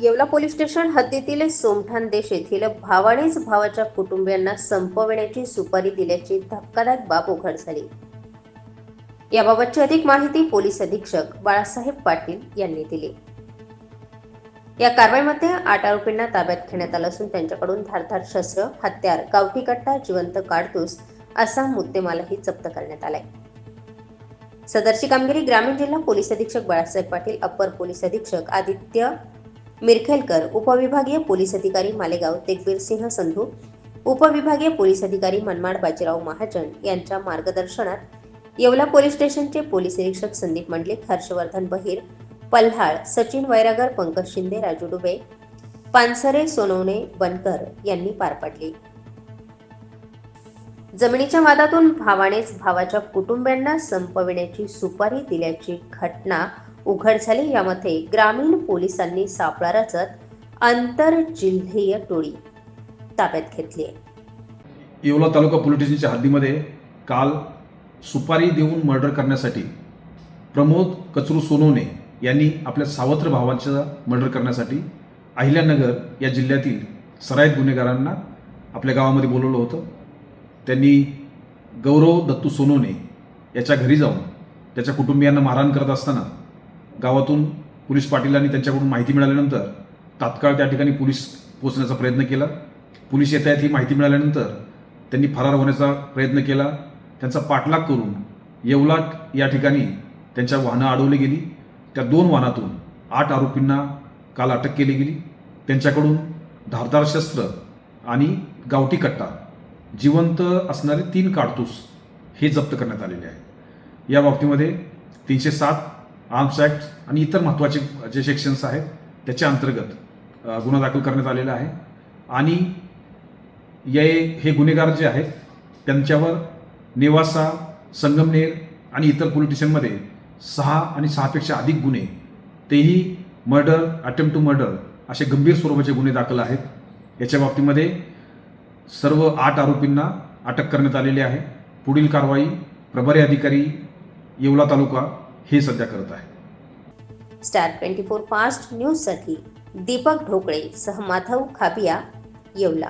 Yeola police station हद्दीतील सोमठाण देश येथील भावानेच भावाच्या कुटुंबियांना संपविण्याची सुपारी दिल्याची धक्कादायक बाब उघड झाली. याबाबतची अधिक माहिती पोलीस अधीक्षक बाळासाहेब पाटील यांनी दिली. या कारवाईमध्ये आठ आरोपींना ताब्यात घेण्यात आलं असून त्यांच्याकडून धारधार शस्त्र हत्यार गावठी कट्टा जिवंत काडतूस असा मुद्देमालही जप्त करण्यात आलाय. सदरची कामगिरी ग्रामीण जिल्हा पोलीस अधीक्षक बाळासाहेब पाटील अप्पर पोलीस अधीक्षक आदित्य मिरखेलकर उपविभागीय पोलीस अधिकारी मालेगाव तेगवीर सिंह संधू उपविभागीय पोलीस अधिकारी मनमाड बाजीराव महाजन यांच्या मार्गदर्शनात येवला पोलीस स्टेशनचे पोलीस निरीक्षक संदीप मंडलिक हर्षवर्धन बहिर पल्हाळ सचिन वैरागर पंकज शिंदे राजू डुबे पानसरे सोनवणे बनकर यांनी पार पाडली. जमिनीच्या वादातून भावानेच भावाच्या कुटुंबियांना संपविण्याची सुपारी दिल्याची घटना उघड झाली. यामध्ये ग्रामीण पोलिसांनी सापळा रचत आंतरजिल्ह्यीय टोळी ताब्यात घेतली आहे येवला तालुका पोलीस स्टेशनच्या हद्दीमध्ये काल सुपारी देऊन मर्डर करण्यासाठी प्रमोद कचरू सोनवणे यांनी आपल्या सावत्र भावांच्या मर्डर करण्यासाठी अहिल्यानगर या जिल्ह्यातील सराईत गुन्हेगारांना आपल्या गावामध्ये बोलवलं होतं. त्यांनी गौरव दत्तू सोनवणे याच्या घरी जाऊन त्याच्या कुटुंबियांना मारहाण करत असताना गावातून पोलीस पाटीलांनी त्यांच्याकडून माहिती मिळाल्यानंतर तात्काळ त्या ठिकाणी पोलीस पोचण्याचा प्रयत्न केला. पोलीस येत आहेत ही माहिती मिळाल्यानंतर त्यांनी फरार होण्याचा प्रयत्न केला. त्यांचा पाठलाग करून येवलाट या ठिकाणी त्यांच्या वाहनं अडवली गेली. त्या दोन वाहनातून आठ आरोपींना काल अटक केली गेली. त्यांच्याकडून धारदार शस्त्र आणि गावठी कट्टा जिवंत असणारे तीन काडतूस हे जप्त करण्यात आलेले आहे या बाबतीमध्ये तीनशे सात आर्म्स ॲक्ट आणि इतर महत्त्वाचे जे सेक्शन्स आहेत त्याच्या अंतर्गत गुन्हा दाखल करण्यात आलेला आहे. आणि ये हे गुन्हेगार जे आहेत त्यांच्यावर नेवासा संगमनेर आणि इतर पोलीस स्टेशनमध्ये सहा आणि सहापेक्षा अधिक गुन्हे तेही मर्डर अटेम्प्ट टू मर्डर असे गंभीर स्वरूपाचे गुन्हे दाखल आहेत. याच्या बाबतीमध्ये सर्व आठ आरोपींना अटक करण्यात आलेली आहे. पुढील कारवाई प्रभारी अधिकारी येवला तालुका हे सध्या करत आहे. स्टार ट्वेंटी फोर फास्ट न्यूजसाठी दीपक ढोकळे सह माधव खाबिया येवला.